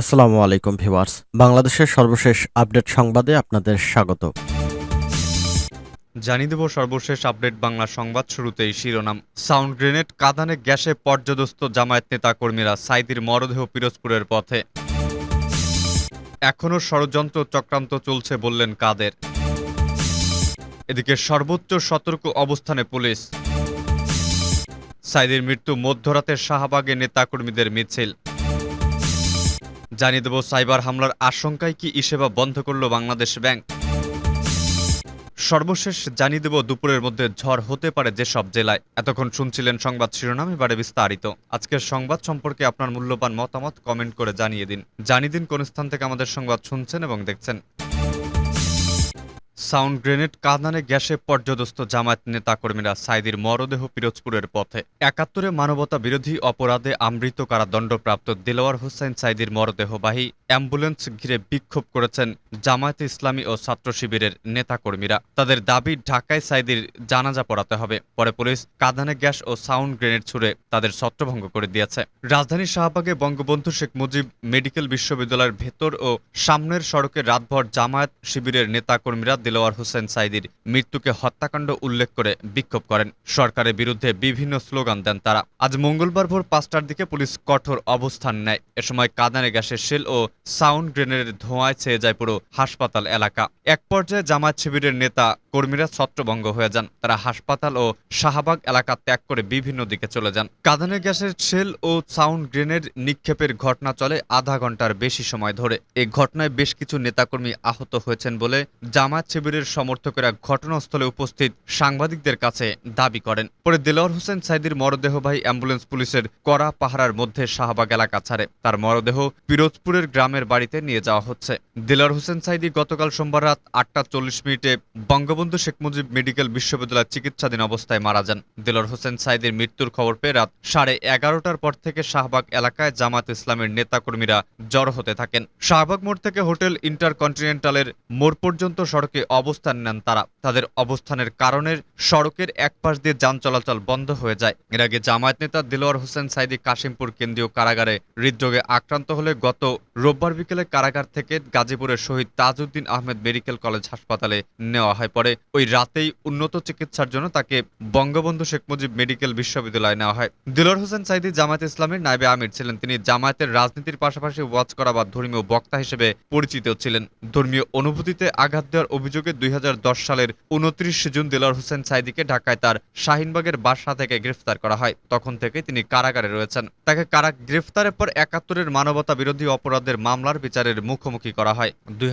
আসসালামু আলাইকুম ভিউয়ার্স। বাংলাদেশের সর্বশেষ আপডেট সংবাদে আপনাদের স্বাগত। জানিয়ে দেব, সর্বশেষ আপডেট বাংলা সংবাদ শুরুতেই শিরোনাম। সাউন্ড গ্রেনেড কাঁদানে গ্যাসে পর্যদস্ত জামায়াত নেতা কর্মীরা সাইদির মরদেহ পিরোজপুরের পথে। এখনও ষড়যন্ত্র চক্রান্ত চলছে বললেন কাদের। এদিকে সর্বোচ্চ সতর্ক অবস্থানে পুলিশ। সাইদির মৃত্যু মধ্যরাতে শাহবাগে নেতাকর্মীদের মিছিল। জানিয়ে দেব, সাইবার হামলার আশঙ্কায় কি ইসেবা বন্ধ করল বাংলাদেশ ব্যাংক? সর্বশেষ জানিয়ে দেব, দুপুরের মধ্যে ঝড় হতে পারে যেসব জেলায়। এতক্ষণ শুনছিলেন সংবাদ শিরোনাম, এবারে বিস্তারিত। আজকের সংবাদ সম্পর্কে আপনার মূল্যবান মতামত কমেন্ট করে জানিয়ে দিন। জানিয়ে দিন কোন স্থান থেকে আমাদের সংবাদ শুনছেন এবং দেখছেন। সাউন্ড গ্রেনেড কাঁদানে গ্যাসে পর্যদস্ত জামায়াত নেতাকর্মীরা সাইদির মরদেহ পিরোজপুরের পথে। একাত্তরে মানবতা বিরোধী অপরাধে আমৃত কারাদণ্ডপ্রাপ্ত দিলওয়ার হোসেন সাইদির মরদেহবাহী অ্যাম্বুলেন্স ঘিরে বিক্ষোভ করেছেন জামায়াতে ইসলামী ও ছাত্র শিবিরের নেতাকর্মীরা। তাদের দাবি, ঢাকায় সাইদির জানাজা পড়াতে হবে। পরে পুলিশ কাঁদানে গ্যাস ও সাউন্ড গ্রেনেড ছুড়ে তাদের ছত্রভঙ্গ করে দিয়েছে। রাজধানীর শাহবাগে বঙ্গবন্ধু শেখ মুজিব মেডিকেল বিশ্ববিদ্যালয়ের ভেতর ও সামনের সড়কে রাতভর জামায়াত শিবিরের নেতাকর্মীরা দিলওয়ার হোসেন সাইদির মৃত্যুকে হত্যাকাণ্ড উল্লেখ করে বিক্ষোভ করেন। সরকারের বিরুদ্ধে বিভিন্ন স্লোগান দেন তারা। আজ মঙ্গলবার ভোর পাঁচটার দিকে পুলিশ কঠোর অবস্থান নেয়। এ সময় কাঁদানে গ্যাসের শেল ও সাউন্ড গ্রেনেডের ধোঁয়ায় ছেয়ে যায় পুরো হাসপাতাল এলাকা। এক পর্যায়ে জামায়াত শিবিরের নেতা কর্মীরা ছত্রভঙ্গ হয়ে যান। তারা হাসপাতাল ও শাহবাগ এলাকা ত্যাগ করে বিভিন্ন দিকে চলে যান। কাঁদানে গ্যাসের শেল ও সাউন্ড গ্রেনেড নিক্ষেপের ঘটনা চলে আধা ঘণ্টার বেশি সময় ধরে। এই ঘটনায় বেশ কিছু নেতাকর্মী আহত হয়েছেন বলে জামায়াত শিবিরের সমর্থকেরা ঘটনাস্থলে উপস্থিত সাংবাদিকদের কাছে দাবি করেন। পরে দেলোয়ার হোসেন সাইদির মরদেহবাহী অ্যাম্বুলেন্স পুলিশের কড়া পাহারার মধ্যে শাহবাগ এলাকা ছাড়ে। তার মরদেহ পিরোজপুরের গ্রামের বাড়িতে নিয়ে যাওয়া হচ্ছে। দেলোয়ার হোসেন সাইদি গতকাল সোমবার রাত আটটা চল্লিশ মিনিটে বঙ্গবন্ধু শেখ মুজিব মেডিকেল বিশ্ববিদ্যালয় চিকিৎসাধীন অবস্থায় মারা যান। দেলোয়ার হোসেন সাইদির মৃত্যুর খবর পেয়ে রাত সাড়ে এগারোটার পর থেকে শাহবাগ এলাকায় জামাত ইসলামের নেতাকর্মীরা জড়ো হতে থাকেন। শাহবাগ মোড় থেকে হোটেল ইন্টারকন্টিনেন্টালের মোড় পর্যন্ত সড়কে অবস্থান নেন তারা। তাদের অবস্থানের কারণে সড়কের এক পাশ দিয়ে যান চলাচল বন্ধ হয়ে যায়। এর আগে জামায়াত নেতা দিলওয়ার হোসেন সাইদি কাশিমপুর কেন্দ্রীয় কারাগারে হৃদরোগে আক্রান্ত হলে গত রোববার বিকেলে কারাগার থেকে গাজীপুরের শহীদ তাজউদ্দিন আহমেদ মেডিকেল কলেজ হাসপাতালে নেওয়া হয়। পরে ওই রাতেই উন্নত চিকিৎসার জন্য তাকে বঙ্গবন্ধু শেখ মুজিব মেডিকেল বিশ্ববিদ্যালয়ে নেওয়া হয়। দিলওয়ার হোসেন সাইদি জামায়াত ইসলামের নাইবে আমির ছিলেন। তিনি জামায়াতের রাজনীতির পাশাপাশি ওয়াজ করা বা ধর্মীয় বক্তা হিসেবে পরিচিত ছিলেন। ধর্মীয় অনুভূতিতে আঘাত দেওয়ার অভিযোগে দুই হাজার দশ সালের উনত্রিশ জুন দিলওয়ার হোসেন সাইদিকে ঢাকায় তার শাহিনবাগের বাসা থেকে গ্রেফতার করা হয়। তখন থেকে তিনি কারাগারে রয়েছেন। তাকে কারা গ্রেফতারের পর একাত্তরের মানবতা বিরোধী অপরাধের মামলার বিচারের মুখোমুখি করা হয়। দুই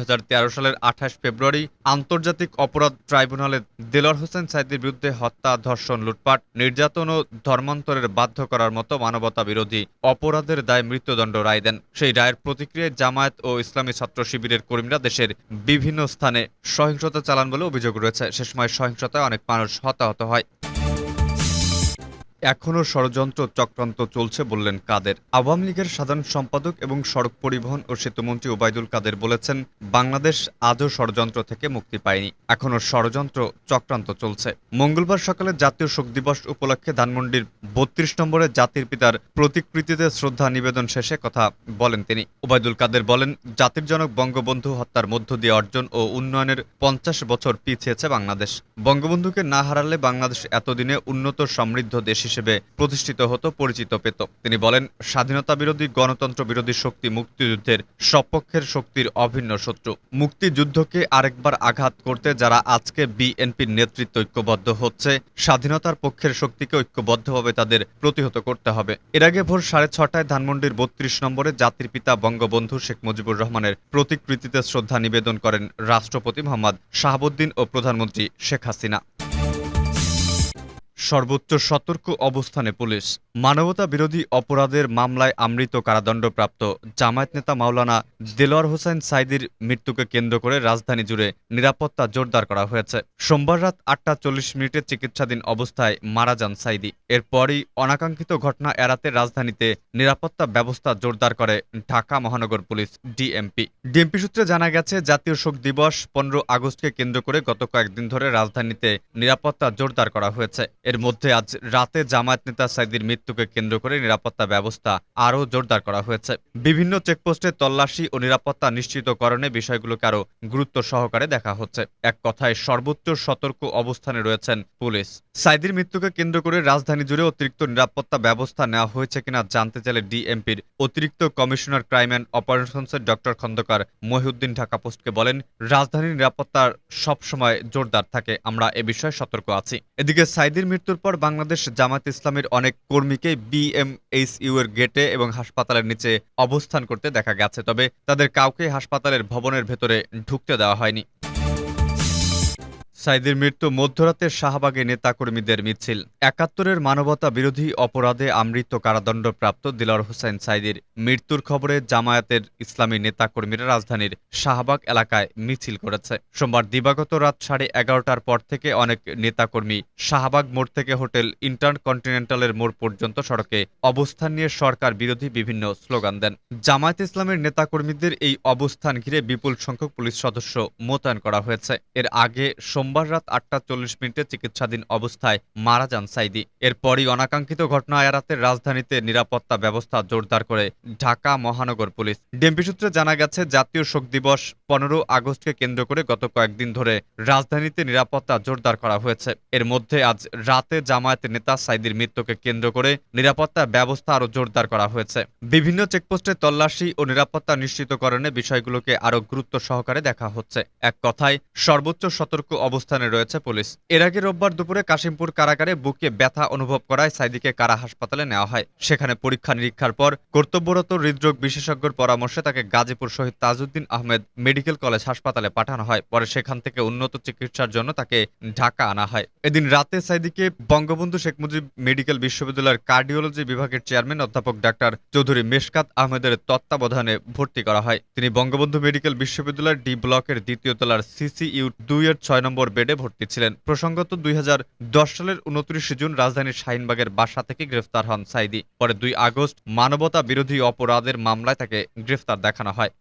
সালের আঠাশ ফেব্রুয়ারি আন্তর্জাতিক অপরাধ ট্রাইব্যুনালে দেলোয়ার হোসেন সাইদির বিরুদ্ধে হত্যা, ধর্ষণ, লুটপাট, নির্যাতন ও ধর্মান্তরের বাধ্য করার মতো মানবতা বিরোধী অপরাধের দায় মৃত্যুদণ্ড রায় দেন। সেই রায়ের প্রতিক্রিয়ায় জামায়াত ও ইসলামী ছাত্র শিবিরের কর্মীরা দেশের বিভিন্ন স্থানে সহিংসতা চালান বলে অভিযোগ রয়েছে। সে সময় সহিংসতায় অনেক মানুষ হতাহত হয়। এখনও ষড়যন্ত্র চক্রান্ত চলছে বললেন কাদের। আওয়ামী লীগের সাধারণ সম্পাদক এবং সড়ক পরিবহন ও সেতুমন্ত্রী ওবায়দুল কাদের বলেছেন, বাংলাদেশ আজও ষড়যন্ত্র থেকে মুক্তি পায়নি। এখনও ষড়যন্ত্র চক্রান্ত চলছে। মঙ্গলবার সকালে জাতীয় শোক দিবস উপলক্ষে ধানমন্ডির বত্রিশ নম্বরে জাতির পিতার প্রতিকৃতিতে শ্রদ্ধা নিবেদন শেষে কথা বলেন তিনি। ওবায়দুল কাদের বলেন, জাতির জনক বঙ্গবন্ধু হত্যার মধ্য দিয়ে অর্জন ও উন্নয়নের পঞ্চাশ বছর পিছিয়েছে বাংলাদেশ। বঙ্গবন্ধুকে না হারালে বাংলাদেশ এতদিনে উন্নত সমৃদ্ধ দেশ হিসেবে প্রতিষ্ঠিত হতো, পরিচিত পেত। তিনি বলেন, স্বাধীনতা বিরোধী গণতন্ত্র বিরোধী শক্তি মুক্তিযুদ্ধের সপক্ষের শক্তির অভিন্ন শত্রু। মুক্তিযুদ্ধকে আরেকবার আঘাত করতে যারা আজকে বিএনপির নেতৃত্ব ঐক্যবদ্ধ হচ্ছে, স্বাধীনতার পক্ষের শক্তিকে ঐক্যবদ্ধভাবে তাদের প্রতিহত করতে হবে। এর আগে ভোর সাড়ে ছটায় ধানমন্ডির বত্রিশ নম্বরে জাতির পিতা বঙ্গবন্ধু শেখ মুজিবুর রহমানের প্রতিকৃতিতে শ্রদ্ধা নিবেদন করেন রাষ্ট্রপতি মোহাম্মদ শাহাবুদ্দিন ও প্রধানমন্ত্রী শেখ হাসিনা। সর্বোচ্চ সতর্ক অবস্থানে পুলিশ। মানবতা বিরোধী অপরাধের মামলায় আমৃত কারাদণ্ডপ্রাপ্ত জামায়াত নেতা মাওলানা দেলোয়ার হোসেন সাইদির মৃত্যুকে কেন্দ্র করে রাজধানী জুড়ে নিরাপত্তা জোরদার করা হয়েছে। সোমবার রাত আটটা চল্লিশ মিনিটে চিকিৎসাধীন অবস্থায় মারা যান সাইদি। এরপরই অনাকাঙ্ক্ষিত ঘটনা এড়াতে রাজধানীতে নিরাপত্তা ব্যবস্থা জোরদার করে ঢাকা মহানগর পুলিশ ডিএমপি। ডিএমপি সূত্রে জানা গেছে, জাতীয় শোক দিবস পনেরো আগস্টকে কেন্দ্র করে গত কয়েকদিন ধরে রাজধানীতে নিরাপত্তা জোরদার করা হয়েছে। এর মধ্যে আজ রাতে জামায়াত নেতা সাইদির মৃত্যুকে কেন্দ্র করে নিরাপত্তা ব্যবস্থা আরও জোরদার করা হয়েছে। বিভিন্ন চেকপোস্টে তল্লাশি ও নিরাপত্তা নিশ্চিতকরণে বিষয়গুলোকে আরও গুরুত্ব সহকারে দেখা হচ্ছে। এক কথায় সর্বোচ্চ সতর্ক অবস্থানে রয়েছেন পুলিশ। সাইদির মৃত্যুকে কেন্দ্র করে রাজধানী জুড়ে অতিরিক্ত নিরাপত্তা ব্যবস্থা নেওয়া হয়েছে কিনা জানতে চাইলে ডিএমপির অতিরিক্ত কমিশনার ক্রাইম অ্যান্ড অপারেশনসের ডক্টর খন্দকার মহিউদ্দিন ঢাকা পোস্টকে বলেন, রাজধানীর নিরাপত্তার সবসময় জোরদার থাকে, আমরা এ বিষয়ে সতর্ক আছি। এদিকে সাইদির মৃত্যুর পর বাংলাদেশ জামাত ইসলামের অনেক কর্মীকে বিএমএইচইউ এর গেটে এবং হাসপাতালের নিচে অবস্থান করতে দেখা গেছে, তবে তাদের কাউকে হাসপাতালের ভবনের ভেতরে ঢুকতে দেওয়া হয়নি। সাইদের মৃত্যু মধ্যরাতে শাহবাগে নেতাকর্মীদের মিছিল। একাত্তরের মানবতা বিরোধী অপরাধে আমৃত্য কারাদণ্ডপ্রাপ্ত দিলর হোসেন সাইদির মৃত্যুর খবরে জামায়াতের ইসলামী নেতাকর্মীরা রাজধানীর শাহবাগ এলাকায় মিছিল করেছে। সোমবার দিবাগত রাত সাড়ে এগারোটার পর থেকে অনেক নেতাকর্মী শাহবাগ মোড় থেকে হোটেল ইন্টারকন্টিনেন্টালের মোড় পর্যন্ত সড়কে অবস্থান নিয়ে সরকার বিরোধী বিভিন্ন স্লোগান দেন। জামায়াত ইসলামের নেতাকর্মীদের এই অবস্থান ঘিরে বিপুল সংখ্যক পুলিশ সদস্য মোতায়েন করা হয়েছে। এর আগে সোমবার রাত আটটা চল্লিশ মিনিটে চিকিৎসাধীন অবস্থায় মারা যান সাইদি। এরপরই অনাকাঙ্ক্ষিত ঘটনা এড়াতে রাজধানীতে নিরাপত্তা ব্যবস্থা জোরদার করে ঢাকা মহানগর পুলিশ। ডিএমপি সূত্রে জানা গেছে, জাতীয় শোক দিবস পনেরো আগস্টকে কেন্দ্র করে গত কয়েকদিন ধরে রাজধানীতে নিরাপত্তা জোরদার করা হয়েছে। এর মধ্যে আজ রাতে জামায়াতের নেতা সাইদির মৃত্যুকে কেন্দ্র করে নিরাপত্তা ব্যবস্থা আরও জোরদার করা হয়েছে। বিভিন্ন চেকপোস্টে তল্লাশি ও নিরাপত্তা নিশ্চিতকরণে বিষয়গুলোকে আরও গুরুত্ব সহকারে দেখা হচ্ছে। এক কথায়, সর্বোচ্চ সতর্ক অবস্থানে রয়েছে পুলিশ। এর আগে রোববার দুপুরে কাশিমপুর কারাগারে বুকে ব্যথা অনুভব করায় সাইদিকে কারা হাসপাতালে নেওয়া হয়। সেখানে পরীক্ষা নিরীক্ষার পর কর্তব্যরত হৃদরোগ বিশেষজ্ঞর পরামর্শে তাকে গাজীপুর শহীদ তাজউদ্দিন আহমেদ মেডিকেল কলেজ হাসপাতালে পাঠানো হয়। পরে সেখান থেকে উন্নত চিকিৎসার জন্য তাকে ঢাকা আনা হয়। এদিন রাতে সাইদিকে বঙ্গবন্ধু শেখ মুজিব মেডিকেল বিশ্ববিদ্যালয়ের কার্ডিওলজি বিভাগের চেয়ারম্যান অধ্যাপক ডাক্তার চৌধুরী মেশকাত আহমেদের তত্ত্বাবধানে ভর্তি করা হয়। তিনি বঙ্গবন্ধু মেডিকেল বিশ্ববিদ্যালয়ের ডি ব্লকের দ্বিতীয় তলার সিসিইউ দুই এর ছয় নম্বর বেডে ভর্তি ছিলেন। প্রসঙ্গত দুই হাজার দশ সালের উনত্রিশে জুন রাজধানীর শাহিনবাগের বাসা থেকে গ্রেফতার হন সাইদি পরে দুই আগস্ট মানবতা বিরোধী অপরাধের মামলায় তাকে গ্রেফতার দেখানো হয়।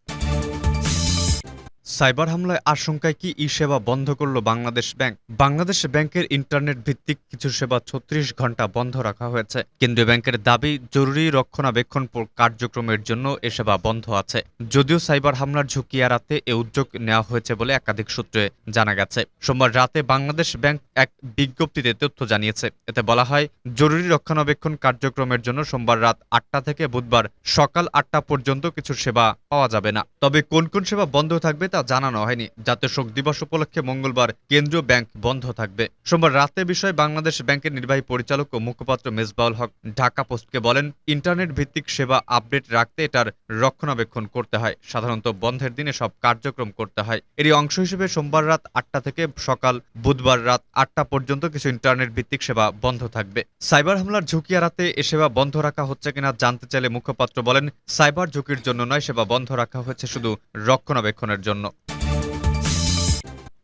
সাইবার হামলায় আশঙ্কায় কি ই সেবা বন্ধ করল বাংলাদেশ ব্যাংক? বাংলাদেশ ব্যাংকের ইন্টারনেট ভিত্তিক কিছু সেবা ছত্রিশ ঘণ্টা বন্ধ রাখা হয়েছে। কেন্দ্রীয় ব্যাংকের দাবি, জরুরি রক্ষণাবেক্ষণ কার্যক্রমের জন্য এ সেবা বন্ধ আছে। যদিও সাইবার হামলার ঝুঁকি এড়াতে এ উদ্যোগ নেওয়া হয়েছে বলে একাধিক সূত্রে জানা গেছে। সোমবার রাতে বাংলাদেশ ব্যাংক এক বিজ্ঞপ্তিতে তথ্য জানিয়েছে। এতে বলা হয়, জরুরি রক্ষণাবেক্ষণ কার্যক্রমের জন্য সোমবার রাত আটটা থেকে বুধবার সকাল আটটা পর্যন্ত কিছু সেবা পাওয়া যাবে না। তবে কোন কোন সেবা বন্ধ থাকবে তা জানানো হয়নি। জাতীয় শোক দিবস উপলক্ষে মঙ্গলবার কেন্দ্রীয় ব্যাংক বন্ধ থাকবে। সোমবার রাতে বিষয়ে বাংলাদেশ ব্যাংকের নির্বাহী পরিচালক ও মুখপাত্র মেজবাউল হক ঢাকা পোস্টকে বলেন, ইন্টারনেট ভিত্তিক সেবা আপডেট রাখতে এটার রক্ষণাবেক্ষণ করতে হয়। সাধারণত বন্ধের দিনে সব কার্যক্রম করতে হয়। এরই অংশ হিসেবে সোমবার রাত আটটা থেকে সকাল বুধবার রাত আটটা পর্যন্ত কিছু ইন্টারনেট ভিত্তিক সেবা বন্ধ থাকবে। সাইবার হামলার ঝুঁকি এড়াতে এ সেবা বন্ধ রাখা হচ্ছে কিনা জানতে চাইলে মুখপাত্র বলেন, সাইবার ঝুঁকির জন্য নয়, সেবা বন্ধ রাখা হয়েছে শুধু রক্ষণাবেক্ষণের জন্য।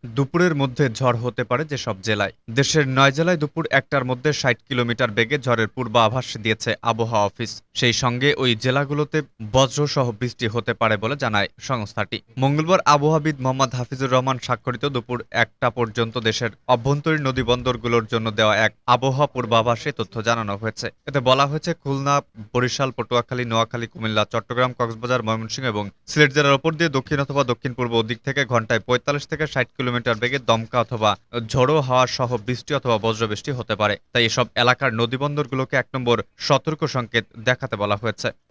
দুপুরের মধ্যে ঝড় হতে পারে যেসব জেলায়। দেশের নয় জেলায় দুপুর একটার মধ্যে ষাট কিলোমিটার বেগে ঝড়ের পূর্বাভাস দিয়েছে আবহাওয়া অফিস। সেই সঙ্গে ওই জেলাগুলোতে বজ্রসহ বৃষ্টি হতে পারে বলে জানায় সংস্থাটি। মঙ্গলবার আবহাওয়াবিদ মোহাম্মদ হাফিজুর রহমান স্বাক্ষরিত দুপুর একটা পর্যন্ত দেশের অভ্যন্তরীণ নদী বন্দরগুলোর জন্য দেওয়া এক আবহাওয়া পূর্বাভাসে তথ্য জানানো হয়েছে। এতে বলা হয়েছে, খুলনা, বরিশাল, পটুয়াখালী, নোয়াখালী, কুমিল্লা, চট্টগ্রাম, কক্সবাজার, ময়মনসিংহ এবং সিলেট জেলার ওপর দিয়ে দক্ষিণ অথবা দক্ষিণ পূর্ব দিক থেকে ঘন্টায় পঁয়তাল্লিশ থেকে ষাট কিলোমিটার বেগে দমকা অথবা ঝোড়ো হাওয়া সহ বৃষ্টি অথবা বজ্রবৃষ্টি হতে পারে। তাই এসব এলাকার নদীবন্দরগুলোকে এক নম্বর সতর্ক সংকেত দেখাতে বলা হয়েছে।